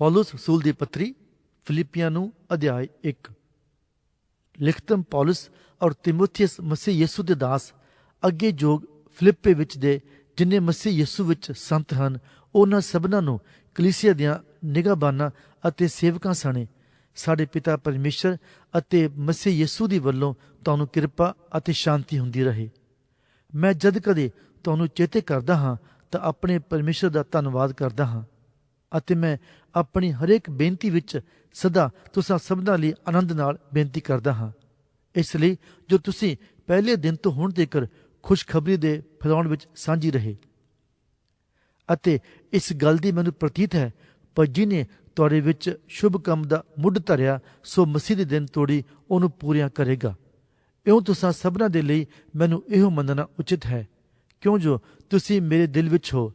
ਪੌਲਸ ਰਸੂਲ ਦੀ ਪੱਤਰੀ ਫਿਲਿੱਪੀਆਂ ਨੂੰ ਅਧਿਆਇ 1 ਲਿਖਤਮ ਪੌਲਸ ਔਰ ਤਿਮੋਥੀਅਸ ਮਸੀਹ ਯਿਸੂ ਦੇ ਦਾਸ ਅੱਗੇ ਜੋਗ ਫਿਲਿੱਪੇ ਵਿੱਚ ਦੇ ਜਿਨੇ ਮਸੀਹ ਯਿਸੂ ਵਿੱਚ ਸੰਤ ਹਨ ਉਹਨਾਂ ਸਭਨਾਂ ਨੂੰ ਕਲੀਸਿਆ ਦੀਆਂ ਨਿਗਾਹਬਾਨਾਂ ਅਤੇ ਸੇਵਕਾਂ ਸਣੇ ਸਾਡੇ ਪਿਤਾ ਪਰਮੇਸ਼ਰ ਅਤੇ ਮਸੀਹ ਯਿਸੂ ਦੀ ਵੱਲੋਂ ਤੁਹਾਨੂੰ ਕਿਰਪਾ ਅਤੇ ਸ਼ਾਂਤੀ ਹੁੰਦੀ ਰਹੇ ਮੈਂ ਜਦ ਕਦੇ ਤੁਹਾਨੂੰ ਚੇਤੇ ਕਰਦਾ ਹਾਂ ਤਾਂ ਆਪਣੇ ਪਰਮੇਸ਼ਰ ਦਾ ਧੰਨਵਾਦ ਕਰਦਾ ਹਾਂ ਅਤੇ ਮੈਂ ਆਪਣੀ ਹਰੇਕ ਬੇਨਤੀ ਵਿੱਚ ਸਦਾ ਤੁਸਾਂ ਸਭਨਾਂ ਲਈ ਆਨੰਦ ਨਾਲ ਬੇਨਤੀ ਕਰਦਾ ਹਾਂ। ਇਸ ਲਈ ਜੋ ਤੁਸੀਂ ਪਹਿਲੇ ਦਿਨ ਤੋਂ ਹੁਣ ਤੱਕ ਖੁਸ਼ਖਬਰੀ ਦੇ ਫੈਲਾਉਣ ਵਿੱਚ ਸਾਂਝੀ ਰਹੇ। ਅਤੇ ਇਸ ਗੱਲ ਦੀ ਮੈਨੂੰ ਪ੍ਰਤੀਤ ਹੈ ਪਰ ਜਿਨੇ ਤੁਹਾਡੇ ਵਿੱਚ ਸ਼ੁਭ ਕੰਮ ਦਾ ਮੁੱਢ ਧਰਿਆ, ਸੋ ਮਸੀਹ ਦੇ ਦਿਨ ਤੋੜੀ ਉਹਨੂੰ ਪੂਰੀਆਂ ਕਰੇਗਾ। ਇਉਂ ਤੁਸਾਂ ਸਭਨਾਂ ਦੇ ਲਈ ਮੈਨੂੰ ਇਹੋ ਮੰਨਣਾ ਉਚਿਤ ਹੈ। ਕਿਉਂ ਜੋ ਤੁਸੀਂ ਮੇਰੇ ਦਿਲ ਵਿੱਚ ਹੋ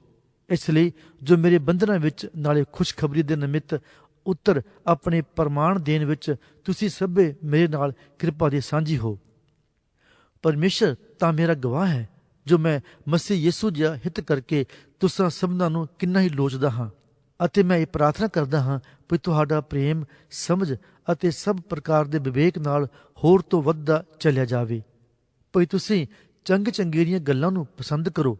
ਇਸ ਲਈ ਜੋ ਮੇਰੇ ਬੰਧਨਾਂ ਵਿੱਚ ਨਾਲੇ ਖੁਸ਼ਖਬਰੀ ਦੇ ਨਿਮਿਤ ਉੱਤਰ ਆਪਣੇ ਪ੍ਰਮਾਣ ਦੇਣ ਵਿੱਚ ਤੁਸੀਂ ਸਭੇ ਮੇਰੇ ਨਾਲ ਕਿਰਪਾ ਦੇ ਸਾਂਝੀ ਹੋ। ਪਰਮੇਸ਼ਰ ਤਾਂ ਮੇਰਾ ਗਵਾਹ ਹੈ, ਜੋ ਮੈਂ ਮਸੀਹ ਯਿਸੂ ਜਿਹਾ ਹਿੱਤ ਕਰਕੇ ਤੁਸਾਂ ਸਭਨਾਂ ਨੂੰ ਕਿੰਨਾ ਹੀ ਲੋਚਦਾ ਹਾਂ ਅਤੇ ਮੈਂ ਇਹ ਪ੍ਰਾਰਥਨਾ ਕਰਦਾ ਹਾਂ ਕਿ ਤੁਹਾਡਾ ਪ੍ਰੇਮ, ਸਮਝ ਅਤੇ ਸਭ ਪ੍ਰਕਾਰ ਦੇ ਵਿਵੇਕ ਨਾਲ ਹੋਰ ਤੋਂ ਵੱਧਦਾ ਚੱਲਿਆ ਜਾਵੇ। ਭਈ ਤੁਸੀਂ ਚੰਗ ਚੰਗੇਰੀਆਂ ਗੱਲਾਂ ਨੂੰ ਪਸੰਦ ਕਰੋ।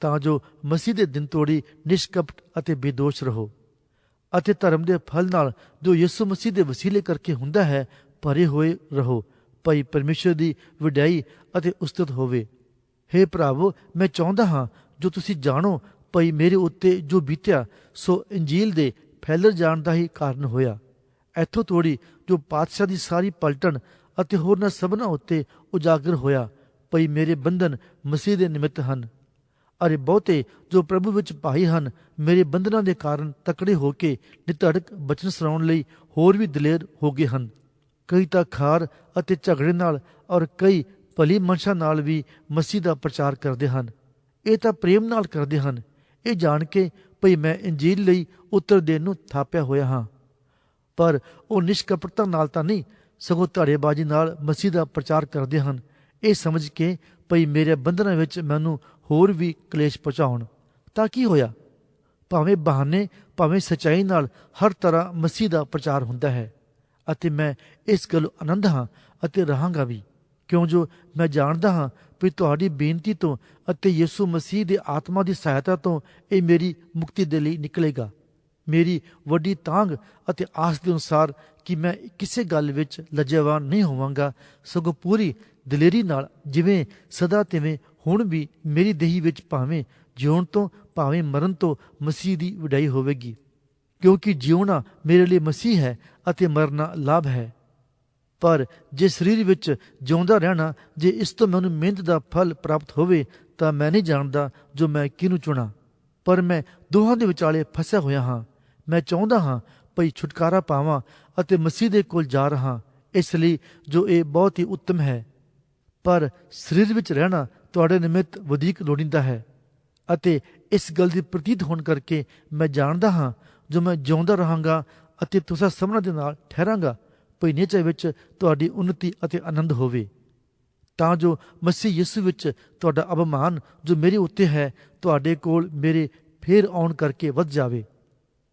ਤਾਂ ਜੋ ਮਸੀਹ ਦੇ ਦਿਨ ਤੋੜੀ ਨਿਸ਼ਕਪਟ ਅਤੇ ਬੇਦੋਸ਼ ਰਹੋ। ਅਤੇ ਧਰਮ ਦੇ ਫਲ ਨਾਲ ਜੋ ਯਿਸੂ ਮਸੀਹ ਦੇ ਵਸੀਲੇ ਕਰਕੇ ਹੁੰਦਾ ਹੈ, ਭਰੇ ਹੋਏ ਰਹੋ। ਭਈ ਪਰਮੇਸ਼ਰ ਦੀ ਵਡਿਆਈ ਅਤੇ ਉਸਤਤ ਹੋਵੇ। हे ਭਰਾਵੋ, ਮੈਂ ਚਾਹੁੰਦਾ ਹਾਂ, ਜੋ ਤੁਸੀਂ ਜਾਣੋ, ਭਈ ਮੇਰੇ ਉੱਤੇ ਜੋ ਬੀਤਿਆ, ਸੋ ਇੰਜੀਲ ਦੇ ਫੈਲਰ ਜਾਣ ਦਾ ਹੀ ਕਾਰਨ ਹੋਇਆ। ਇੱਥੋਂ ਤੋੜੀ ਜੋ ਪਾਤਸ਼ਾਹ ਦੀ ਸਾਰੀ ਪਲਟਣ ਅਤੇ ਹੋਰਨਾਂ ਸਭਨਾਂ ਉੱਤੇ ਉਜਾਗਰ ਹੋਇਆ, ਭਈ ਮੇਰੇ ਬੰਧਨ ਮਸੀਹ ਦੇ ਨਿਮਿਤ ਹਨ। ਅਰੇ ਬਹੁਤੇ ਜੋ ਪ੍ਰਭੂ ਵਿੱਚ ਭਾਈ ਹਨ, ਮੇਰੇ ਬੰਧਨਾਂ ਦੇ ਕਾਰਨ ਤਕੜੇ ਹੋ ਕੇ ਨਿਤੜਕ ਬਚਨ ਸੁਣਾਉਣ ਲਈ ਹੋਰ ਵੀ ਦਲੇਰ ਹੋ ਗਏ ਹਨ। ਕਈ ਤਾਂ ਖਾਰ ਅਤੇ ਝਗੜੇ ਨਾਲ ਔਰ ਕਈ ਭਲੀ ਮਨਸ਼ਾ ਨਾਲ ਵੀ ਮਸੀਹ ਦਾ ਪ੍ਰਚਾਰ ਕਰਦੇ ਹਨ। ਇਹ ਤਾਂ ਪ੍ਰੇਮ ਨਾਲ ਕਰਦੇ ਹਨ। ਇਹ ਜਾਣ ਕੇ ਭਈ ਮੈਂ ਇੰਜੀਲ ਲਈ ਉੱਤਰ ਦੇਣ ਨੂੰ ਥਾਪਿਆ ਹੋਇਆ ਹਾਂ। ਪਰ ਉਹ ਨਿਸ਼ਕਪਟਤਾ ਨਾਲ ਤਾਂ ਨਹੀਂ, ਸਗੋਂ ਧੜੇਬਾਜ਼ੀ ਨਾਲ ਮਸੀਹ ਦਾ ਪ੍ਰਚਾਰ ਕਰਦੇ ਹਨ। ਇਹ ਸਮਝ ਕੇ ਭਈ ਮੇਰੇ ਬੰਧਨਾਂ ਵਿੱਚ ਮੈਨੂੰ ਹੋਰ ਵੀ ਕਲੇਸ਼ ਪਹੁੰਚਾਉਣ। ਤਾਂ ਕੀ ਹੋਇਆ? ਭਾਵੇਂ ਬਹਾਨੇ, ਭਾਵੇਂ ਸਚਾਈ ਨਾਲ ਹਰ ਤਰ੍ਹਾਂ ਮਸੀਹ ਦਾ ਪ੍ਰਚਾਰ ਹੁੰਦਾ ਹੈ ਅਤੇ ਮੈਂ ਇਸ ਗੱਲੋਂ ਆਨੰਦ ਹਾਂ ਅਤੇ ਰਹਾਂਗਾ ਵੀ। ਕਿਉਂ ਜੋ ਮੈਂ ਜਾਣਦਾ ਹਾਂ ਕਿ ਤੁਹਾਡੀ ਬੇਨਤੀ ਤੋਂ ਅਤੇ ਯਿਸੂ ਮਸੀਹ ਦੇ ਆਤਮਾ ਦੀ ਸਹਾਇਤਾ ਤੋਂ ਇਹ ਮੇਰੀ ਮੁਕਤੀ ਦੇ ਲਈ ਨਿਕਲੇਗਾ। ਮੇਰੀ ਵੱਡੀ ਤਾਂਗ ਅਤੇ ਆਸ ਦੇ ਅਨੁਸਾਰ ਕਿ ਮੈਂ ਕਿਸੇ ਗੱਲ ਵਿੱਚ ਲੱਜੇਵਾਨ ਨਹੀਂ ਹੋਵਾਂਗਾ, ਸਗੋਂ ਪੂਰੀ ਦਲੇਰੀ ਨਾਲ ਜਿਵੇਂ ਸਦਾ ਤਿਵੇਂ ਹੁਣ ਵੀ ਮੇਰੀ ਦੇਹੀ ਵਿੱਚ ਭਾਵੇਂ ਜਿਉਣ ਤੋਂ, ਭਾਵੇਂ ਮਰਨ ਤੋਂ ਮਸੀਹ ਦੀ ਵਡਾਈ ਹੋਵੇਗੀ, ਕਿਉਂਕਿ ਜਿਉਣਾ ਮੇਰੇ ਲਈ ਮਸੀਹ ਹੈ ਅਤੇ ਮਰਨਾ ਲਾਭ ਹੈ। ਪਰ ਜੇ ਸਰੀਰ ਵਿੱਚ ਜਿਉਂਦਾ ਰਹਿਣਾ, ਜੇ ਇਸ ਤੋਂ ਮੈਨੂੰ ਮਿਹਨਤ ਦਾ ਫਲ ਪ੍ਰਾਪਤ ਹੋਵੇ, ਤਾਂ ਮੈਂ ਨਹੀਂ ਜਾਣਦਾ ਜੋ ਮੈਂ ਕਿਹਨੂੰ ਚੁਣਾ। ਪਰ ਮੈਂ ਦੋਹਾਂ ਦੇ ਵਿਚਾਲੇ ਫਸਿਆ ਹੋਇਆ ਹਾਂ। ਮੈਂ ਚਾਹੁੰਦਾ ਹਾਂ ਭਈ ਛੁਟਕਾਰਾ ਪਾਵਾਂ ਅਤੇ ਮਸੀਹ ਦੇ ਕੋਲ ਜਾ ਰਹਾ, ਇਸ ਲਈ ਜੋ ਇਹ ਬਹੁਤ ਹੀ ਉੱਤਮ ਹੈ। ਪਰ ਸਰੀਰ ਵਿੱਚ ਰਹਿਣਾ ਤੁਹਾਡੇ ਨਿਮਿਤ ਵਧੇਕ ਲੋੜੀਂਦਾ ਹੈ ਅਤੇ ਇਸ ਗੱਲ ਦੀ ਪ੍ਰਤੀਤ ਹੋਣ ਕਰਕੇ ਮੈਂ ਜਾਣਦਾ ਹਾਂ ਜੋ ਮੈਂ ਜਿਉਂਦਾ ਰਹਾਂਗਾ ਅਤੇ ਤੁਸੀਂ ਸਭਨਾਂ ਦੇ ਨਾਲ ਠਹਿਰਾਂਗਾ, ਭਈ ਨਿਚੇ ਵਿੱਚ ਤੁਹਾਡੀ ਉન્નਤੀ ਅਤੇ ਆਨੰਦ ਹੋਵੇ। ਤਾਂ ਜੋ ਮਸੀਹ ਯਿਸੂ ਵਿੱਚ ਤੁਹਾਡਾ ਅਭਮਾਨ ਜੋ ਮੇਰੇ ਉੱਤੇ ਹੈ, ਤੁਹਾਡੇ ਕੋਲ ਮੇਰੇ ਫੇਰ ਆਉਣ ਕਰਕੇ ਵੱਧ ਜਾਵੇ।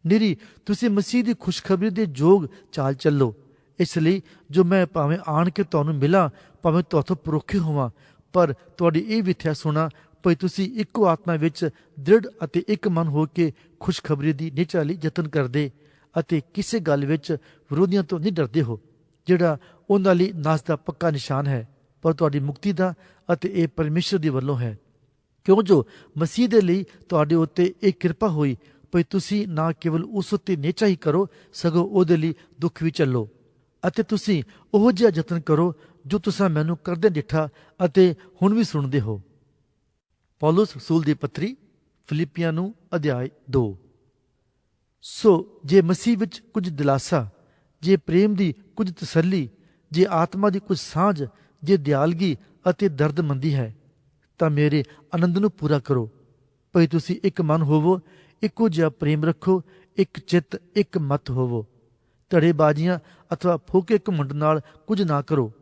ਨਿਰੀ, ਤੁਸੀਂ ਮਸੀਹ ਦੀ ਖੁਸ਼ਖਬਰੀ ਦੇ ਯੋਗ ਚਾਲ ਚੱਲੋ। ਇਸ ਲਈ ਜੋ ਮੈਂ ਭਾਵੇਂ ਆਣ ਕੇ ਤੁਹਾਨੂੰ ਮਿਲਾਂ, ਭਾਵੇਂ ਤੁਹਾਥੋਂ ਪਰੋਖੇ ਹੋਵਾਂ ਪਰ ਤੁਹਾਡੀ ਇਹ ਵਿਥਿਆ ਸੁਣਾ, ਭਈ ਤੁਸੀਂ ਇੱਕੋ ਆਤਮਾ ਵਿੱਚ ਦ੍ਰਿੜ ਅਤੇ ਇੱਕ ਮਨ ਹੋ ਕੇ ਖੁਸ਼ਖਬਰੀ ਦੀ ਨਿਚਾ ਲਈ ਯਤਨ ਕਰਦੇ ਅਤੇ ਕਿਸੇ ਗੱਲ ਵਿੱਚ ਵਿਰੋਧੀਆਂ ਤੋਂ ਨਹੀਂ ਡਰਦੇ ਹੋ, ਜਿਹੜਾ ਉਹਨਾਂ ਲਈ ਨਾਸ ਦਾ ਪੱਕਾ ਨਿਸ਼ਾਨ ਹੈ, ਪਰ ਤੁਹਾਡੀ ਮੁਕਤੀ ਦਾ ਅਤੇ ਇਹ ਪਰਮੇਸ਼ਰ ਦੀ ਵੱਲੋਂ ਹੈ। ਕਿਉਂ ਜੋ ਮਸੀਹ ਦੇ ਲਈ ਤੁਹਾਡੇ ਉੱਤੇ ਇਹ ਕਿਰਪਾ ਹੋਈ, ਭਈ ਤੁਸੀਂ ਨਾ ਕੇਵਲ ਉਸ ਉੱਤੇ ਨੇਚਾ ਹੀ ਕਰੋ, ਸਗੋਂ ਉਹਦੇ ਲਈ ਦੁੱਖ ਵੀ ਚੱਲੋ ਅਤੇ ਤੁਸੀਂ ਉਹ ਜਿਹਾ ਯਤਨ ਕਰੋ ਜੋ ਤੁਸੀਂ ਮੈਨੂੰ ਕਰਦੇ ਡਿਠਾ ਅਤੇ ਹੁਣ ਵੀ ਸੁਣਦੇ ਹੋ। ਪੌਲਸ ਰਸੂਲ ਦੀ ਪੱਤਰੀ, ਫਿਲਿੱਪੀਆਂ ਨੂੰ ਅਧਿਆਇ 2 ਸੋ ਜੇ ਮਸੀਹ ਵਿੱਚ ਕੁਝ ਦਿਲਾਸਾ, ਜੇ ਪ੍ਰੇਮ ਦੀ ਕੁਝ ਤਸੱਲੀ, ਜੇ ਆਤਮਾ ਦੀ ਕੁਝ ਸਾਂਝ, ਜੇ ਦਿਆਲਗੀ ਅਤੇ ਦਰਦਮੰਦੀ ਹੈ, ਤਾਂ ਮੇਰੇ ਆਨੰਦ ਨੂੰ ਪੂਰਾ ਕਰੋ। ਭਈ ਤੁਸੀਂ ਇੱਕ ਮਨ ਹੋਵੋ, ਇੱਕੋ ਜਿਹਾ ਪ੍ਰੇਮ ਰੱਖੋ, ਇੱਕ ਚਿੱਤ, ਇੱਕ ਮਤ ਹੋਵੋ। ਧੜੇਬਾਜ਼ੀਆਂ ਅਥਵਾ ਫੋਕੇ ਘਮੰਡ ਨਾਲ ਕੁਝ ਨਾ ਕਰੋ।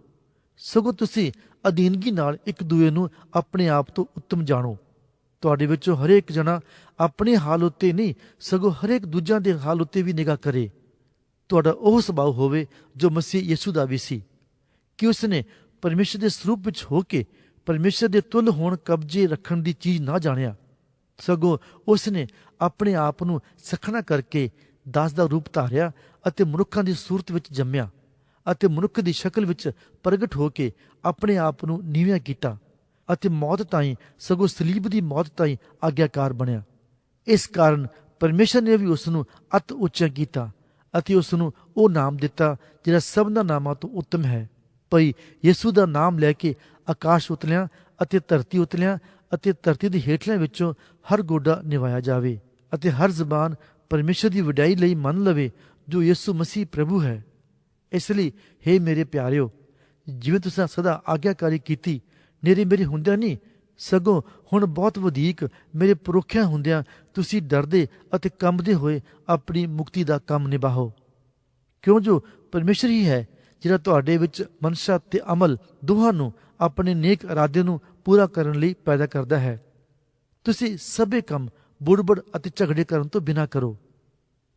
ਸਗੋਂ ਤੁਸੀਂ ਅਧੀਨਗੀ ਨਾਲ ਇੱਕ ਦੂਏ ਨੂੰ ਆਪਣੇ ਆਪ ਤੋਂ ਉੱਤਮ ਜਾਣੋ। ਤੁਹਾਡੇ ਵਿੱਚੋਂ ਹਰੇਕ ਜਣਾ ਆਪਣੇ ਹਾਲ ਉੱਤੇ ਨਹੀਂ, ਸਗੋਂ ਹਰੇਕ ਦੂਜਿਆਂ ਦੇ ਹਾਲ ਉੱਤੇ ਵੀ ਨਿਗਾਹ ਕਰੇ। ਤੁਹਾਡਾ ਉਹ ਸੁਭਾਅ ਹੋਵੇ ਜੋ ਮਸੀਹ ਯਿਸੂ ਦਾ ਵੀ ਸੀ। ਕਿ ਉਸਨੇ ਪਰਮੇਸ਼ਰ ਦੇ ਸਰੂਪ ਵਿੱਚ ਹੋ ਕੇ ਪਰਮੇਸ਼ਰ ਦੇ ਤੁਲ ਹੋਣ ਕਬਜ਼ੇ ਰੱਖਣ ਦੀ ਚੀਜ਼ ਨਾ ਜਾਣਿਆ, ਸਗੋਂ ਉਸਨੇ ਆਪਣੇ ਆਪ ਨੂੰ ਸਖਣਾ ਕਰਕੇ ਦਾਸ ਦਾ ਰੂਪ ਧਾਰਿਆ ਅਤੇ ਮਨੁੱਖਾਂ ਦੀ ਸੂਰਤ ਵਿੱਚ ਜੰਮਿਆ। ਅਤੇ ਮਨੁੱਖ ਦੀ ਸ਼ਕਲ ਵਿੱਚ ਪ੍ਰਗਟ ਹੋ ਕੇ ਆਪਣੇ ਆਪ ਨੂੰ ਨੀਵਾਂ ਕੀਤਾ ਅਤੇ ਮੌਤ ਤਾਈਂ, ਸਗੋਂ ਸਲੀਬ ਦੀ ਮੌਤ ਤਾਈਂ ਆਗਿਆਕਾਰ ਬਣਿਆ। ਇਸ ਕਾਰਨ ਪਰਮੇਸ਼ਰ ਨੇ ਵੀ ਉਸ ਨੂੰ ਅਤ ਉੱਚਾ ਕੀਤਾ ਅਤੇ ਉਸ ਨੂੰ ਉਹ ਨਾਮ ਦਿੱਤਾ ਜਿਹੜਾ ਸਭਨਾਂ ਨਾਮਾਂ ਤੋਂ ਉੱਤਮ ਹੈ। ਭਈ ਯਿਸੂ ਦਾ ਨਾਮ ਲੈ ਕੇ ਆਕਾਸ਼ ਉਤਲਿਆ ਅਤੇ ਧਰਤੀ ਉਤਲਿਆ ਅਤੇ ਧਰਤੀ ਦੇ ਹੇਠਲਿਆਂ ਵਿੱਚੋਂ ਹਰ ਗੋਡਾ ਨਿਵਾਇਆ ਜਾਵੇ ਅਤੇ ਹਰ ਜ਼ਬਾਨ ਪਰਮੇਸ਼ਰ ਦੀ ਵਡਿਆਈ ਲਈ ਮੰਨ ਲਵੇ ਜੋ ਯਿਸੂ ਮਸੀਹ ਪ੍ਰਭੂ ਹੈ। ਇਸ ਲਈ हे ਮੇਰੇ ਪਿਆਰਿਓ, ਜਿਵੇਂ ਤੁਸੀਂ ਸਦਾ ਆਗਿਆਕਾਰੀ ਕੀਤੀ, ਨੇਰੇ ਮੇਰੇ ਹੁੰਦਿਆਂ ਨਹੀਂ, ਸਗੋਂ ਹੁਣ ਬਹੁਤ ਵਧੇਕ ਮੇਰੇ ਪਰੋਖਿਆਂ ਹੁੰਦਿਆਂ ਤੁਸੀਂ ਡਰਦੇ ਅਤੇ ਕੰਬਦੇ ਹੋਏ ਆਪਣੀ ਮੁਕਤੀ ਦਾ ਕੰਮ ਨਿਭਾਓ। ਕਿਉਂ ਜੋ ਪਰਮੇਸ਼ਰ ਹੀ ਹੈ, ਜਿਹੜਾ ਤੁਹਾਡੇ ਵਿੱਚ ਮਨਸ਼ਾ ਤੇ ਅਮਲ ਦੋਹਾਂ ਨੂੰ ਆਪਣੇ ਨੇਕ ਇਰਾਦੇ ਨੂੰ ਪੂਰਾ ਕਰਨ ਲਈ ਪੈਦਾ ਕਰਦਾ ਹੈ। ਤੁਸੀਂ ਸਭੇ ਕੰਮ ਬੁੜਬੁੜ ਅਤੇ ਝਗੜੇ ਕਰਨ ਤੋਂ ਬਿਨਾ ਕਰੋ।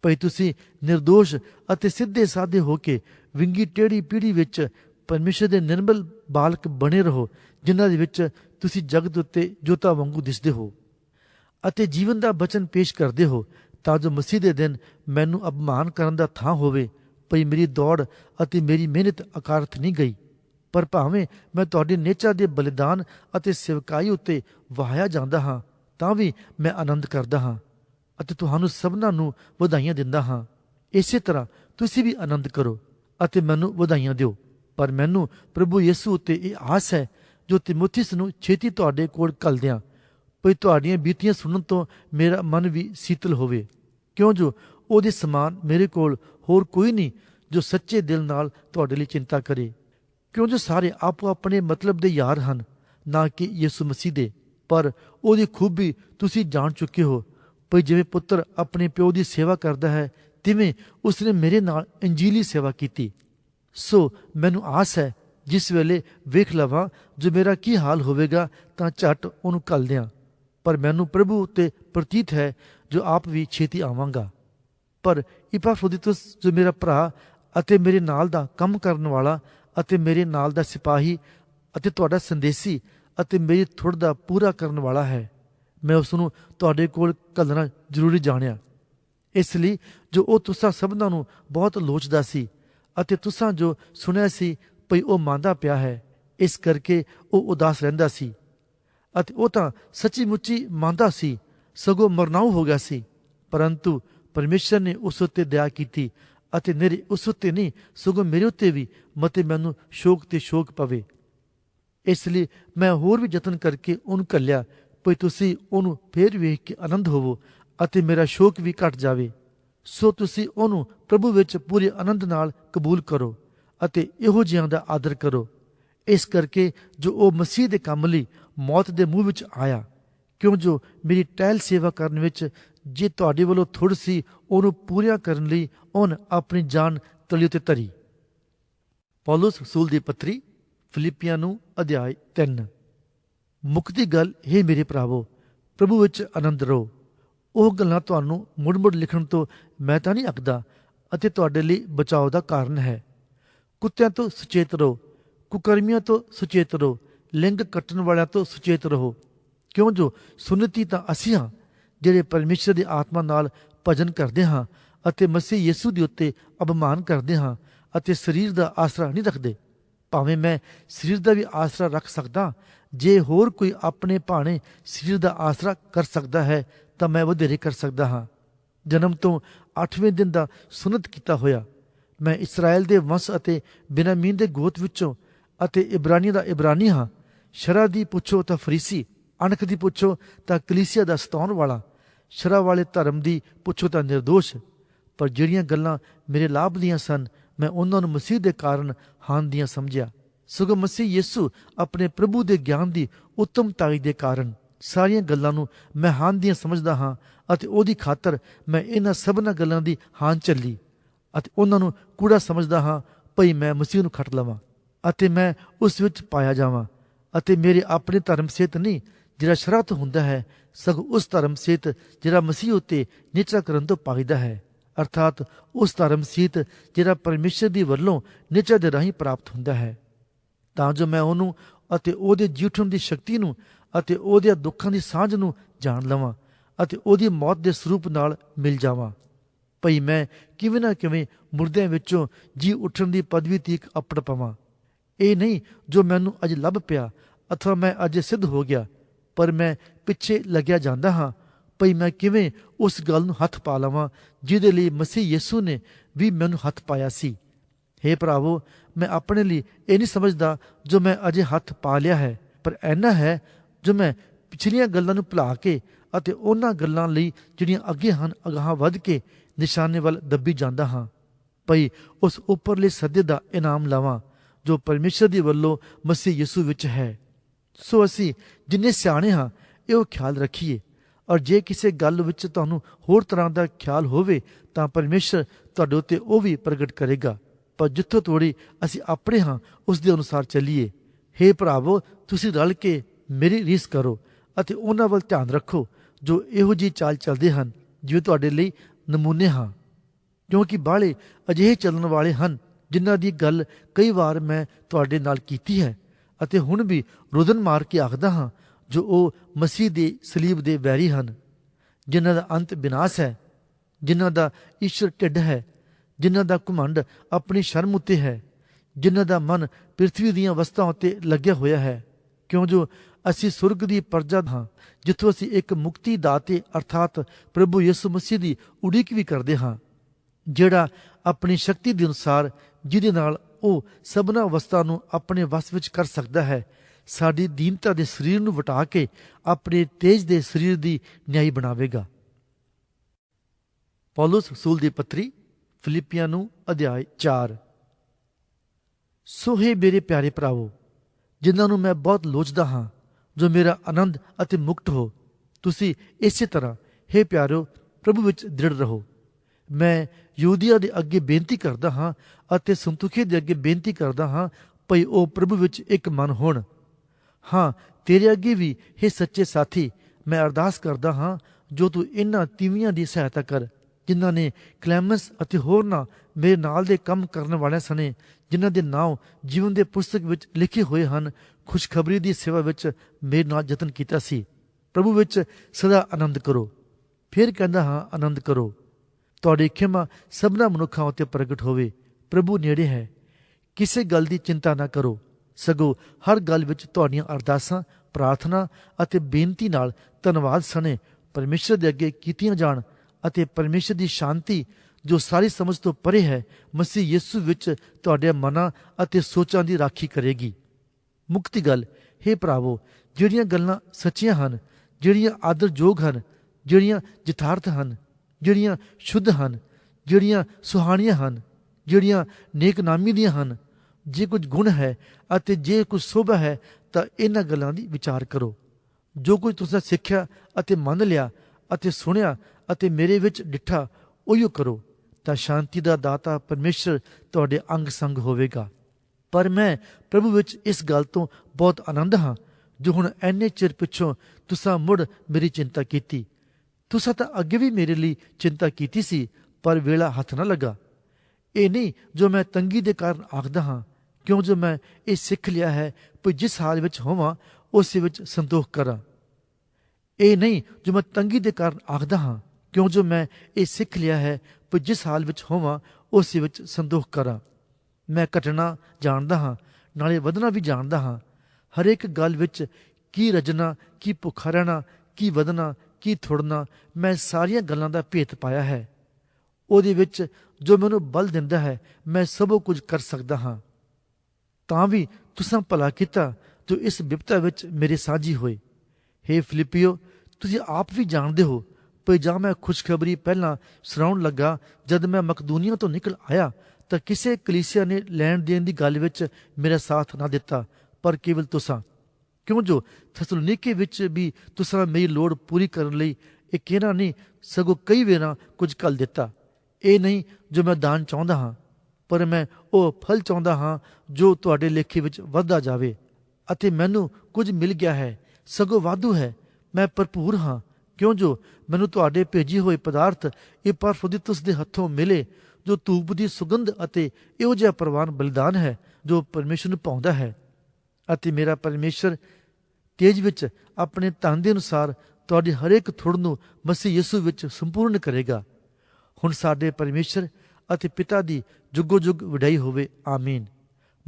ਭਈ ਤੁਸੀਂ નિર્ਦੋਸ਼ ਅਤੇ ਸਿੱਧੇ ਸਾਦੇ ਹੋ ਕੇ ਵਿੰਗੀ ਟੇੜੀ ਪੀੜੀ ਵਿੱਚ ਪਰਮੇਸ਼ਰ ਦੇ ਨਿਰਮਲ ਬਾਲਕ ਬਣੇ ਰਹੋ, ਜਿਨ੍ਹਾਂ ਦੇ ਵਿੱਚ ਤੁਸੀਂ ਜਗਤ ਉੱਤੇ ਜੋਤਾ ਵਾਂਗੂ ਦਿਸਦੇ ਹੋ ਅਤੇ ਜੀਵਨ ਦਾ ਬਚਨ ਪੇਸ਼ ਕਰਦੇ ਹੋ, ਤਾਂ ਜੋ ਮਸੀਹ ਦੇ ਦਿਨ ਮੈਨੂੰ ਅਪਮਾਨ ਕਰਨ ਦਾ ਥਾਂ ਹੋਵੇ, ਭਈ ਮੇਰੀ ਦੌੜ ਅਤੇ ਮੇਰੀ ਮਿਹਨਤ ਅਕਾਰਥ ਨਹੀਂ ਗਈ। ਪਰ ਭਾਵੇਂ ਮੈਂ ਤੁਹਾਡੇ ਨੇਚਾ ਦੇ ਬਲੀਦਾਨ ਅਤੇ ਸਿਵਕਾਈ ਉੱਤੇ ਵਹਾਇਆ ਜਾਂਦਾ ਹਾਂ, ਤਾਂ ਵੀ ਮੈਂ ਆਨੰਦ ਕਰਦਾ ਹਾਂ। ਅਤੇ ਤੁਹਾਨੂੰ ਸਭਨਾਂ ਨੂੰ ਵਧਾਈਆਂ ਦਿੰਦਾ ਹਾਂ। ਇਸੇ ਤਰ੍ਹਾਂ ਤੁਸੀਂ ਵੀ ਆਨੰਦ ਕਰੋ ਅਤੇ ਮੈਨੂੰ ਵਧਾਈਆਂ ਦਿਓ। ਪਰ ਮੈਨੂੰ ਪ੍ਰਭੂ ਯਿਸੂ ਉੱਤੇ ਇਹ ਆਸ ਹੈ ਜੋ ਤਿਮੋਥੀਸ ਨੂੰ ਛੇਤੀ ਤੁਹਾਡੇ ਕੋਲ ਘੱਲ ਦਿਆਂ ਭਈ ਤੁਹਾਡੀਆਂ ਬੀਤੀਆਂ ਸੁਣਨ ਤੋਂ ਮੇਰਾ ਮਨ ਵੀ ਸੀਤਲ ਹੋਵੇ। ਕਿਉਂ ਜੋ ਉਹਦੇ ਸਮਾਨ ਮੇਰੇ ਕੋਲ ਹੋਰ ਕੋਈ ਨਹੀਂ ਜੋ ਸੱਚੇ ਦਿਲ ਨਾਲ ਤੁਹਾਡੇ ਲਈ ਚਿੰਤਾ ਕਰੇ। ਕਿਉਂ ਜੋ ਸਾਰੇ ਆਪੋ ਆਪਣੇ ਮਤਲਬ ਦੇ ਯਾਰ ਹਨ, ਨਾ ਕਿ ਯਿਸੂ ਮਸੀਹ ਦੇ, ਪਰ ਉਹਦੀ ਖੂਬੀ ਤੁਸੀਂ ਜਾਣ ਚੁੱਕੇ ਹੋ। ਭਈ ਜਿਵੇਂ ਪੁੱਤਰ ਆਪਣੇ ਪਿਓ ਦੀ ਸੇਵਾ ਕਰਦਾ ਹੈ, ਤਿਵੇਂ ਉਸਨੇ ਮੇਰੇ ਨਾਲ ਅੰਜੀਲੀ ਸੇਵਾ ਕੀਤੀ। ਸੋ ਮੈਨੂੰ ਆਸ ਹੈ, ਜਿਸ ਵੇਲੇ ਵੇਖ ਲਵਾਂ, ਜੋ ਮੇਰਾ ਕੀ ਹਾਲ ਹੋਵੇਗਾ, ਤਾਂ ਝਟ ਉਹਨੂੰ ਕੱਲ ਦਿਆਂ। ਪਰ ਮੈਨੂੰ ਪ੍ਰਭੂ ਉਤੇ ਪ੍ਰਤੀਤ ਹੈ, ਜੋ ਆਪ ਵੀ ਛੇਤੀ ਆਵਾਂਗਾ। ਪਰ ਇਪਾਫਰੋਦਿਤਸ ਜੋ ਮੇਰਾ ਭਰਾ ਅਤੇ ਮੇਰੇ ਨਾਲ ਦਾ ਕੰਮ ਕਰਨ ਵਾਲਾ ਅਤੇ ਮੇਰੇ ਨਾਲ ਦਾ ਸਿਪਾਹੀ ਅਤੇ ਤੁਹਾਡਾ ਸੰਦੇਸੀ ਅਤੇ ਮੇਰੀ ਥੁੜ ਦਾ ਪੂਰਾ ਕਰਨ ਵਾਲਾ ਹੈ। ਮੈਂ ਉਸ ਨੂੰ ਤੁਹਾਡੇ ਕੋਲ ਘੱਲਣਾ ਜ਼ਰੂਰੀ ਜਾਣਿਆ। ਇਸ ਲਈ ਜੋ ਉਹ ਤੁਸਾਂ ਸਭਨਾਂ ਨੂੰ ਬਹੁਤ ਲੋਚਦਾ ਸੀ ਅਤੇ ਤੁਸਾਂ ਜੋ ਸੁਣਿਆ ਸੀ, ਭਈ ਉਹ ਮੰਨਦਾ ਪਿਆ ਹੈ, ਇਸ ਕਰਕੇ ਉਹ ਉਦਾਸ ਰਹਿੰਦਾ ਸੀ ਅਤੇ ਉਹ ਤਾਂ ਸੱਚੀ ਮੁੱਚੀ ਮੰਨਦਾ ਸੀ, ਸਗੋਂ ਮਰਨਾਉ ਹੋ ਗਿਆ ਸੀ। ਪਰੰਤੂ ਪਰਮੇਸ਼ਰ ਨੇ ਉਸ ਉੱਤੇ ਦਇਆ ਕੀਤੀ ਅਤੇ ਮੇਰੇ ਉਸ ਉੱਤੇ ਨਹੀਂ, ਸਗੋਂ ਮੇਰੇ ਉੱਤੇ ਵੀ ਮਤੇ ਮੈਨੂੰ ਸ਼ੋਕ ਤੇ ਸ਼ੋਕ ਪਵੇ। ਇਸ ਲਈ ਮੈਂ ਹੋਰ ਵੀ ਯਤਨ ਕਰਕੇ ਉਹਨੂੰ ਕੱਲਿਆ ਭਈ ਤੁਸੀਂ ਉਹਨੂੰ ਫੇਰ ਵੇਖ ਕੇ ਆਨੰਦ ਹੋਵੋ ਅਤੇ ਮੇਰਾ ਸ਼ੋਕ ਵੀ ਘਟ ਜਾਵੇ, ਸੋ ਤੁਸੀਂ ਉਹਨੂੰ ਪ੍ਰਭੂ ਵਿੱਚ ਪੂਰੇ ਆਨੰਦ ਨਾਲ ਕਬੂਲ ਕਰੋ ਅਤੇ ਇਹੋ ਜਿਹਾਂ ਦਾ ਆਦਰ ਕਰੋ। ਇਸ ਕਰਕੇ ਜੋ ਉਹ ਮਸੀਹ ਦੇ ਕੰਮ ਲਈ ਮੌਤ ਦੇ ਮੂੰਹ ਵਿੱਚ ਆਇਆ, ਕਿਉਂ ਜੋ ਮੇਰੀ ਟਹਿਲ ਸੇਵਾ ਕਰਨ ਵਿੱਚ ਜੇ ਤੁਹਾਡੇ ਵੱਲੋਂ ਥੁੜ ਸੀ, ਉਹਨੂੰ ਪੂਰੀਆਂ ਕਰਨ ਲਈ ਉਹਨ ਆਪਣੀ ਜਾਨ ਤਲੀ ਉਤੇ ਧਰੀ। ਪੌਲਸ ਰਸੂਲ ਦੀ ਪੱਤਰੀ, ਫਿਲਿੱਪੀਆਂ ਨੂੰ ਅਧਿਆਇ 3 ਮੁੱਖ ਦੀ ਗੱਲ, ਹੈ ਮੇਰੇ ਭਰਾਵੋ, ਪ੍ਰਭੂ ਵਿੱਚ ਆਨੰਦ ਰਹੋ। ਉਹ ਗੱਲਾਂ ਤੁਹਾਨੂੰ ਮੁੜ-ਮੁੜ ਲਿਖਣ ਤੋਂ ਮੈਂ ਤਾਂ ਨਹੀਂ ਅਕਦਾ ਅਤੇ ਤੁਹਾਡੇ ਲਈ ਬਚਾਓ ਦਾ ਕਾਰਨ ਹੈ। ਕੁੱਤਿਆਂ ਤੋਂ ਸੁਚੇਤ ਰਹੋ, ਕੁਕਰਮੀਆਂ ਤੋਂ ਸੁਚੇਤ ਰਹੋ, ਲਿੰਗ ਕੱਟਣ ਵਾਲਿਆਂ ਤੋਂ ਸੁਚੇਤ ਰਹੋ। ਕਿਉਂ ਜੋ ਸੁਨਤੀ ਤਾਂ ਅਸੀਂ ਹਾਂ, ਜਿਹੜੇ ਪਰਮੇਸ਼ਰ ਦੀ ਆਤਮਾ ਨਾਲ ਭਜਨ ਕਰਦੇ ਹਾਂ ਅਤੇ ਮਸੀਹ ਯਿਸੂ ਦੇ ਉੱਤੇ ਅਪਮਾਨ ਕਰਦੇ ਹਾਂ ਅਤੇ ਸਰੀਰ ਦਾ ਆਸਰਾ ਨਹੀਂ ਰੱਖਦੇ। ਭਾਵੇਂ ਮੈਂ ਸਰੀਰ ਦਾ ਵੀ ਆਸਰਾ ਰੱਖ ਸਕਦਾ ਜੇ ਹੋਰ ਕੋਈ ਆਪਣੇ ਭਾਣੇ ਸਰੀਰ ਦਾ ਆਸਰਾ ਕਰ ਸਕਦਾ ਹੈ, ਤਾਂ ਮੈਂ ਵਧੇਰੇ ਕਰ ਸਕਦਾ ਹਾਂ। ਜਨਮ ਤੋਂ 8ਵੇਂ ਦਿਨ ਦਾ ਸੁਨਤ ਕੀਤਾ ਹੋਇਆ। ਮੈਂ ਇਸਰਾਇਲ ਦੇ ਵੰਸ਼ ਅਤੇ ਬਿਨਾਮੀਨ ਦੇ ਗੋਤ ਵਿੱਚੋਂ ਅਤੇ ਇਬਰਾਨੀ ਦਾ ਇਬਰਾਨੀ ਹਾਂ। ਸ਼ਰਾ ਦੀ ਪੁੱਛੋ ਤਾਂ ਫਰੀਸੀ, ਅਣਖ ਦੀ ਪੁੱਛੋ ਤਾਂ ਕਲੀਸਿਆ ਦਾ ਸਤਾਉਣ ਵਾਲਾ। ਸ਼ਰਾ ਵਾਲੇ ਧਰਮ ਦੀ ਪੁੱਛੋ ਤਾਂ નિર્ਦੋਸ਼ ਪਰ ਜਿਹੜੀਆਂ ਗੱਲਾਂ ਮੇਰੇ ਲਾਭ ਦੀਆਂ ਸਨ, ਮੈਂ ਉਹਨਾਂ ਨੂੰ ਮਸੀਹ ਦੇ ਕਾਰਨ ਹਾਨ ਦੀਆਂ ਸਮਝਿਆ। ਸਗੋਂ ਮਸੀਹ ਯਿਸੂ ਆਪਣੇ ਪ੍ਰਭੂ ਦੇ ਗਿਆਨ ਦੀ ਉੱਤਮਤਾਈ ਦੇ ਕਾਰਨ ਸਾਰੀਆਂ ਗੱਲਾਂ ਨੂੰ ਮੈਂ ਹਾਨ ਦੀਆਂ ਸਮਝਦਾ ਹਾਂ ਅਤੇ ਉਹਦੀ ਖਾਤਰ ਮੈਂ ਇਹਨਾਂ ਸਭਨਾਂ ਗੱਲਾਂ ਦੀ ਹਾਂ ਚੱਲੀ ਅਤੇ ਉਹਨਾਂ ਨੂੰ ਕੂੜਾ ਸਮਝਦਾ ਹਾਂ, ਭਈ ਮੈਂ ਮਸੀਹ ਨੂੰ ਖੱਟ ਲਵਾਂ ਅਤੇ ਮੈਂ ਉਸ ਵਿੱਚ ਪਾਇਆ ਜਾਵਾਂ ਅਤੇ ਮੇਰੇ ਆਪਣੇ ਧਰਮ ਸਿਹਤ ਨਹੀਂ, ਜਿਹੜਾ ਸ਼ਰ੍ਹਾ ਤੋਂ ਹੁੰਦਾ ਹੈ, ਸਗੋਂ ਉਸ ਧਰਮ ਸੇਤ ਜਿਹੜਾ ਮਸੀਹ ਉਤੇ ਨਿਚਾ ਕਰਨ ਤੋਂ ਪਾਈਦਾ ਹੈ, ਅਰਥਾਤ ਉਸ ਧਰਮ ਸੇਤ ਜਿਹੜਾ ਪਰਮੇਸ਼ਰ ਦੀ ਵੱਲੋਂ ਨਿਚਾ ਦੇ ਰਾਹੀਂ ਪ੍ਰਾਪਤ ਹੁੰਦਾ ਹੈ। ਤਾਂ ਜੋ ਮੈਂ ਉਹਨੂੰ ਅਤੇ ਉਹਦੇ ਜੀਵਨ ਦੀ ਸ਼ਕਤੀ ਨੂੰ ਅਤੇ ਉਹਦੇ ਦੁੱਖਾਂ ਦੀ ਸਾਂਝ ਨੂੰ ਜਾਣ ਲਵਾਂ ਅਤੇ ਉਹਦੀ ਮੌਤ ਦੇ ਸਰੂਪ ਨਾਲ ਮਿਲ ਜਾਵਾਂ। ਭਈ ਮੈਂ ਕਿਵੇਂ ਨਾ ਕਿਵੇਂ ਮੁਰਦਿਆਂ ਵਿੱਚੋਂ ਜੀ ਉੱਠਣ ਦੀ ਪਦਵੀ ਤੀਕ ਅਪੜ ਪਵਾਂ। ਇਹ ਨਹੀਂ ਜੋ ਮੈਨੂੰ ਅੱਜ ਲੱਭ ਪਿਆ ਅਥਵਾ ਮੈਂ ਅੱਜ ਸਿੱਧ ਹੋ ਗਿਆ, ਪਰ ਮੈਂ ਪਿੱਛੇ ਲੱਗਿਆ ਜਾਂਦਾ ਹਾਂ। ਭਈ ਮੈਂ ਕਿਵੇਂ ਉਸ ਗੱਲ ਨੂੰ ਹੱਥ ਪਾ ਲਵਾਂ, ਜਿਹਦੇ ਲਈ ਮਸੀਹ ਯਿਸੂ ਨੇ ਵੀ ਮੈਨੂੰ ਹੱਥ ਪਾਇਆ ਸੀ। हे ਭਰਾਵੋ, ਮੈਂ ਆਪਣੇ ਲਈ ਇਹ ਨਹੀਂ ਸਮਝਦਾ ਜੋ ਮੈਂ ਅਜੇ ਹੱਥ ਪਾ ਲਿਆ ਹੈ, ਪਰ ਐਨਾ ਹੈ ਜੋ ਮੈਂ ਪਿਛਲੀਆਂ ਗੱਲਾਂ ਨੂੰ ਭੁਲਾ ਕੇ ਅਤੇ ਉਹਨਾਂ ਗੱਲਾਂ ਲਈ ਜਿਹੜੀਆਂ ਅੱਗੇ ਹਨ, ਅਗਾਹ ਵੱਧ ਕੇ ਨਿਸ਼ਾਨੇ ਵੱਲ ਦੱਬੀ ਜਾਂਦਾ ਹਾਂ। ਭਈ ਉਸ ਉੱਪਰਲੇ ਸੱਦੇ ਦਾ ਇਨਾਮ ਲਵਾਂ, ਜੋ ਪਰਮੇਸ਼ਰ ਦੀ ਵੱਲੋਂ ਮਸੀਹ ਯਿਸੂ ਵਿੱਚ ਹੈ। ਸੋ ਅਸੀਂ ਜਿੰਨੇ ਸਿਆਣੇ ਹਾਂ, ਇਹੋ ਖਿਆਲ ਰੱਖੀਏ। ਔਰ ਜੇ ਕਿਸੇ ਗੱਲ ਵਿੱਚ ਤੁਹਾਨੂੰ ਹੋਰ ਤਰ੍ਹਾਂ ਦਾ ਖਿਆਲ ਹੋਵੇ, ਤਾਂ ਪਰਮੇਸ਼ਰ ਤੁਹਾਡੇ ਉੱਤੇ ਉਹ ਵੀ ਪ੍ਰਗਟ ਕਰੇਗਾ। ਪਰ ਜਿੱਥੋਂ ਤੋੜੀ ਅਸੀਂ ਆਪਣੇ ਹਾਂ, ਉਸ ਦੇ ਅਨੁਸਾਰ ਚੱਲੀਏ। हे ਭਰਾਵੋ, ਤੁਸੀਂ ਰਲ ਕੇ ਮੇਰੀ ਰੀਸ ਕਰੋ ਅਤੇ ਉਹਨਾਂ ਵੱਲ ਧਿਆਨ ਰੱਖੋ, ਜੋ ਇਹੋ ਜੀ ਚਾਲ ਚੱਲਦੇ ਹਨ, ਜਿਵੇਂ ਤੁਹਾਡੇ ਲਈ ਨਮੂਨੇ ਹਾਂ। ਕਿਉਂਕਿ ਬਾਹਲੇ ਅਜਿਹੇ ਚੱਲਣ ਵਾਲੇ ਹਨ, ਜਿਨ੍ਹਾਂ ਦੀ ਗੱਲ ਕਈ ਵਾਰ ਮੈਂ ਤੁਹਾਡੇ ਨਾਲ ਕੀਤੀ ਹੈ ਅਤੇ ਹੁਣ ਵੀ ਰੁਦਨ ਮਾਰ ਕੇ ਆਖਦਾ ਹਾਂ, ਜੋ ਉਹ ਮਸੀਹ ਦੇ ਸਲੀਬ ਦੇ ਵੈਰੀ ਹਨ, ਜਿਨ੍ਹਾਂ ਦਾ ਅੰਤ ਵਿਨਾਸ਼ ਹੈ, ਜਿਨ੍ਹਾਂ ਦਾ ਈਸ਼ਰ ਢਿੱਡ ਹੈ ਜਿਨ੍ਹਾਂ ਦਾ ਘਮੰਡ ਆਪਣੀ ਸ਼ਰਮ ਉੱਤੇ ਹੈ, ਜਿਨ੍ਹਾਂ ਦਾ ਮਨ ਪ੍ਰithvi ਦੀਆਂ ਵਸਤਾਂ ਉੱਤੇ ਲੱਗਿਆ ਹੋਇਆ ਹੈ। ਕਿਉਂ ਜੋ ਅਸੀਂ ਸੁਰਗ ਦੀ ਪਰਜਾ ਹਾਂ, ਜਿੱਥੋਂ ਅਸੀਂ ਇੱਕ ਮੁਕਤੀ ਦਾਤੇ ਅਰਥਾਤ ਪ੍ਰਭੂ ਯਿਸੂ ਮਸੀਹ ਦੀ ਉਡੀਕ ਵੀ ਕਰਦੇ ਹਾਂ, ਜਿਹੜਾ ਆਪਣੀ ਸ਼ਕਤੀ ਦੇ ਅਨੁਸਾਰ ਜਿਹਦੇ ਨਾਲ ਉਹ ਸਭਨਾ ਵਸਤਾਂ ਨੂੰ ਆਪਣੇ ਵਸ ਵਿੱਚ ਕਰ ਸਕਦਾ ਹੈ, ਸਾਡੀ ਦੀਨਤਾ ਦੇ ਸਰੀਰ ਨੂੰ ਵਟਾ ਕੇ ਆਪਣੇ ਤੇਜ ਦੇ ਸਰੀਰ ਦੀ ਨਿਆਈ ਬਣਾਵੇਗਾ। ਪੌਲਸ ਰਸੂਲ ਦੀ ਪੱਤਰੀ ਫਿਲਿੱਪੀਆਂ ਨੂੰ ਅਧਿਆਇ 4 ਸੋਹੇ ਮੇਰੇ ਪਿਆਰੇ ਭਰਾਵੋ, ਜਿਨ੍ਹਾਂ ਨੂੰ ਮੈਂ ਬਹੁਤ ਲੋਚਦਾ ਹਾਂ, ਜੋ ਮੇਰਾ ਆਨੰਦ ਅਤੇ ਮੁਕਤ ਹੋ, ਤੁਸੀਂ ਇਸੇ ਤਰ੍ਹਾਂ हे ਪਿਆਰੋ, ਪ੍ਰਭੂ ਵਿੱਚ ਦ੍ਰਿੜ ਰਹੋ। ਮੈਂ ਯਹੂਦੀਆ ਦੇ ਅੱਗੇ ਬੇਨਤੀ ਕਰਦਾ ਹਾਂ ਅਤੇ ਸੰਤੁਖੀ ਦੇ ਅੱਗੇ ਬੇਨਤੀ ਕਰਦਾ ਹਾਂ, ਭਈ ਉਹ ਪ੍ਰਭੂ ਵਿੱਚ ਇੱਕ ਮਨ ਹੋਣ। ਹਾਂ, ਤੇਰੇ ਅੱਗੇ ਵੀ हे ਸੱਚੇ ਸਾਥੀ, ਮੈਂ ਅਰਦਾਸ ਕਰਦਾ ਹਾਂ, ਜੋ ਤੂੰ ਇਹਨਾਂ ਤੀਵੀਆਂ ਦੀ ਸਹਾਇਤਾ ਕਰ। ਜਿਨ੍ਹਾਂ ਨੇ ਕਲੈਮਸ ਅਤੇ ਹੋਰ ਨਾ ਮੇਰੇ ਨਾਲ ਦੇ ਕੰਮ ਕਰਨ ਵਾਲਿਆਂ ਸਣੇ, ਜਿਨ੍ਹਾਂ ਦੇ ਨਾਮ ਜੀਵਨ ਦੇ ਪੁਸਤਕ ਵਿੱਚ ਲਿਖੇ ਹੋਏ ਹਨ, ਖੁਸ਼ਖਬਰੀ ਦੀ ਸੇਵਾ ਵਿੱਚ ਮੇਰੇ ਨਾਲ ਯਤਨ ਕੀਤਾ ਸੀ। ਪ੍ਰਭੂ ਵਿੱਚ ਸਦਾ ਆਨੰਦ ਕਰੋ। ਫਿਰ ਕਹਿੰਦਾ ਹਾਂ, ਆਨੰਦ ਕਰੋ। ਤੁਹਾਡੀ ਖਿਮਾ ਸਭਨਾ ਮਨੁੱਖਾਂ ਉੱਤੇ ਪ੍ਰਗਟ ਹੋਵੇ। ਪ੍ਰਭੂ ਨੇੜੇ ਹੈ। ਕਿਸੇ ਗੱਲ ਦੀ ਚਿੰਤਾ ਨਾ ਕਰੋ। ਸਗੋਂ ਹਰ ਗੱਲ ਵਿੱਚ ਤੁਹਾਡੀਆਂ ਅਰਦਾਸਾਂ, ਪ੍ਰਾਰਥਨਾ ਅਤੇ ਬੇਨਤੀ ਨਾਲ ਧੰਨਵਾਦ ਸਣੇ, ਪਰਮੇਸ਼ਰ ਦੇ ਅੱਗੇ ਕੀਤੀਆਂ ਜਾਣ ਅਤੇ ਪਰਮੇਸ਼ਰ ਦੀ ਸ਼ਾਂਤੀ ਜੋ ਸਾਰੀ ਸਮਝ ਤੋਂ ਪਰੇ ਹੈ, ਮਸੀਹ ਯਿਸੂ ਵਿੱਚ ਤੁਹਾਡੇ ਮਨਾਂ ਅਤੇ ਸੋਚਾਂ ਦੀ ਰਾਖੀ ਕਰੇਗੀ। ਮੁਕਤੀ ਗੱਲ हे ਭਰਾਵੋ, ਜਿਹੜੀਆਂ ਗੱਲਾਂ ਸੱਚੀਆਂ ਹਨ, ਜਿਹੜੀਆਂ ਆਦਰਯੋਗ ਹਨ, ਜਿਹੜੀਆਂ ਯਥਾਰਥ ਹਨ, ਜਿਹੜੀਆਂ ਸ਼ੁੱਧ ਹਨ, ਜਿਹੜੀਆਂ ਸੁਹਾਣੀਆਂ ਹਨ, ਜਿਹੜੀਆਂ ਨੇਕਨਾਮੀ ਦੀਆਂ ਹਨ, ਜੇ ਕੁਝ ਗੁਣ ਹੈ ਅਤੇ ਜੇ ਕੁਝ ਸੋਭਾ ਹੈ ਤਾਂ ਇਹਨਾਂ ਗੱਲਾਂ ਦੀ ਵਿਚਾਰ ਕਰੋ। ਜੋ ਕੁਝ ਤੁਸੀਂ ਸਿੱਖਿਆ ਅਤੇ ਮੰਨ ਲਿਆ ਅਤੇ ਸੁਣਿਆ ਅਤੇ ਮੇਰੇ ਵਿੱਚ ਡਿੱਠਾ, ਉਹੀਓ ਕਰੋ, ਤਾਂ ਸ਼ਾਂਤੀ ਦਾ ਦਾਤਾ ਪਰਮੇਸ਼ਰ ਤੁਹਾਡੇ ਅੰਗ ਸੰਗ ਹੋਵੇਗਾ। ਪਰ ਮੈਂ ਪ੍ਰਭੂ ਵਿੱਚ ਇਸ ਗੱਲ ਤੋਂ ਬਹੁਤ ਆਨੰਦ ਹਾਂ, ਜੋ ਹੁਣ ਐਨੇ ਚਿਰ ਪਿੱਛੋਂ ਤੁਸੀਂ ਮੁੜ ਮੇਰੀ ਚਿੰਤਾ ਕੀਤੀ। ਤੁਸੀਂ ਤਾਂ ਅੱਗੇ ਵੀ ਮੇਰੇ ਲਈ ਚਿੰਤਾ ਕੀਤੀ ਸੀ, ਪਰ ਵੇਲਾ ਹੱਥ ਨਾ ਲੱਗਾ। ਇਹ ਨਹੀਂ ਜੋ ਮੈਂ ਤੰਗੀ ਦੇ ਕਾਰਨ ਆਖਦਾ ਹਾਂ, ਕਿਉਂ ਜੋ ਮੈਂ ਇਹ ਸਿੱਖ ਲਿਆ ਹੈ ਕਿ ਜਿਸ ਹਾਲ ਵਿੱਚ ਹੋਵਾਂ, ਉਸੇ ਵਿੱਚ ਸੰਤੋਖ ਕਰਾਂ। ਇਹ ਨਹੀਂ ਜੋ ਮੈਂ ਤੰਗੀ ਦੇ ਕਾਰਨ ਆਖਦਾ ਹਾਂ, ਕਿਉਂ ਜੋ ਮੈਂ ਇਹ ਸਿੱਖ ਲਿਆ ਹੈ ਕਿ ਜਿਸ ਹਾਲ ਵਿੱਚ ਹੋਵਾਂ, ਉਸ ਵਿੱਚ ਸੰਦੋਖ ਕਰਾਂ। ਮੈਂ ਘਟਣਾ ਜਾਣਦਾ ਹਾਂ, ਨਾਲੇ ਵਧਣਾ ਵੀ ਜਾਣਦਾ ਹਾਂ। ਹਰੇਕ ਗੱਲ ਵਿੱਚ ਕੀ ਰਜਣਾ ਕੀ ਭੁੱਖਾ ਰਹਿਣਾ, ਕੀ ਵਧਣਾ, ਕੀ ਥੁੜਨਾ ਮੈਂ ਸਾਰੀਆਂ ਗੱਲਾਂ ਦਾ ਭੇਤ ਪਾਇਆ ਹੈ। ਉਹਦੇ ਵਿੱਚ ਜੋ ਮੈਨੂੰ ਬਲ ਦਿੰਦਾ ਹੈ, ਮੈਂ ਸਭੋ ਕੁਝ ਕਰ ਸਕਦਾ ਹਾਂ। ਤਾਂ ਵੀ ਤੁਸੀਂ ਭਲਾ ਕੀਤਾ ਜੋ ਇਸ ਵਿਪਤਾ ਵਿੱਚ ਮੇਰੇ ਸਾਂਝੀ ਹੋਏ। हे ਫਿਲਿਪੀਓ, ਤੁਸੀਂ ਆਪ ਵੀ ਜਾਣਦੇ ਹੋ ਪਰ ਜਾਂ ਮੈਂ ਖੁਸ਼ਖਬਰੀ ਪਹਿਲਾਂ ਸੁਣਾਉਣ ਲੱਗਾ, ਜਦ ਮੈਂ ਮਕਦੂਨੀਆ ਤੋਂ ਨਿਕਲ ਆਇਆ, ਤਾਂ ਕਿਸੇ ਕਲੀਸਿਆ ਨੇ ਲੈਣ ਦੇਣ ਦੀ ਗੱਲ ਵਿੱਚ ਮੇਰਾ ਸਾਥ ਨਾ ਦਿੱਤਾ, ਪਰ ਕੇਵਲ ਤੁਸਾਂ। ਕਿਉਂ ਜੋ ਥਸਲੋਨੀਕੇ ਵਿੱਚ ਵੀ ਤੁਸੀਂ ਮੇਰੀ ਲੋੜ ਪੂਰੀ ਕਰਨ ਲਈ ਇਹ ਕਹਿਣਾ ਨਹੀਂ ਸਗੋਂ ਕਈ ਵੇਰਾਂ ਕੁਝ ਕਲ ਦਿੱਤਾ। ਇਹ ਨਹੀਂ ਜੋ ਮੈਂ ਦਾਨ ਚਾਹੁੰਦਾ ਹਾਂ, ਪਰ ਮੈਂ ਉਹ ਫਲ ਚਾਹੁੰਦਾ ਹਾਂ ਜੋ ਤੁਹਾਡੇ ਲੇਖੇ ਵਿੱਚ ਵਧਦਾ ਜਾਵੇ ਅਤੇ ਮੈਨੂੰ ਕੁਝ ਮਿਲ ਗਿਆ ਹੈ। ਸਗੋਂ ਵਾਧੂ ਹੈ। ਮੈਂ ਭਰਪੂਰ ਹਾਂ। ਕਿਉਂ ਜੋ ਮੈਨੂੰ ਤੁਹਾਡੇ ਭੇਜੀ ਹੋਏ ਪਦਾਰਥ ਇਪਾਫਰੋਦਿਤੁਸ ਦੇ ਹੱਥੋਂ ਮਿਲੇ, ਜੋ ਧੂਪ ਦੀ ਸੁਗੰਧ ਅਤੇ ਇਹੋ ਜਿਹਾ ਪ੍ਰਵਾਨ ਬਲਿਦਾਨ ਹੈ, ਜੋ ਪਰਮੇਸ਼ਰ ਨੂੰ ਪਾਉਂਦਾ ਹੈ। ਅਤੇ ਮੇਰਾ ਪਰਮੇਸ਼ਰ ਤੇਜ ਵਿੱਚ ਆਪਣੇ ਧਨ ਦੇ ਅਨੁਸਾਰ ਤੁਹਾਡੀ ਹਰੇਕ ਥੁੜ ਨੂੰ ਮਸੀਹ ਯਿਸੂ ਵਿੱਚ ਸੰਪੂਰਨ ਕਰੇਗਾ। ਹੁਣ ਸਾਡੇ ਪਰਮੇਸ਼ਰ ਅਤੇ ਪਿਤਾ ਦੀ ਜੁਗੋ ਜੁਗ ਵਡਾਈ ਹੋਵੇ। ਆਮੀਨ।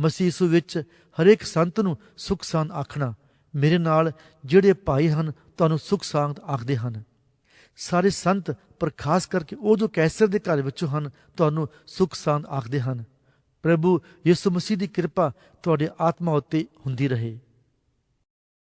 ਮਸੀਹ ਯਿਸੂ ਵਿੱਚ ਹਰੇਕ ਸੰਤ ਨੂੰ ਸੁਖ ਸ਼ਾਂਤ ਆਖਣਾ। ਮੇਰੇ ਨਾਲ ਜਿਹੜੇ ਭਾਈ ਹਨ, ਤੁਹਾਨੂੰ ਸੁਖ ਸ਼ਾਂਤ ਆਖਦੇ ਹਨ। ਸਾਰੇ ਸੰਤ ਪਰ ਖਾਸ ਕਰਕੇ ਉਹ ਜੋ ਕੈਸਰ ਦੇ ਘਰ ਵਿੱਚੋਂ ਹਨ, ਤੁਹਾਨੂੰ ਸੁਖ ਸ਼ਾਂਤ ਆਖਦੇ ਹਨ। ਪ੍ਰਭੂ ਯਿਸੂ ਮਸੀਹ ਦੀ ਕਿਰਪਾ ਤੁਹਾਡੇ ਆਤਮਾ ਉੱਤੇ ਹੁੰਦੀ ਰਹੇ।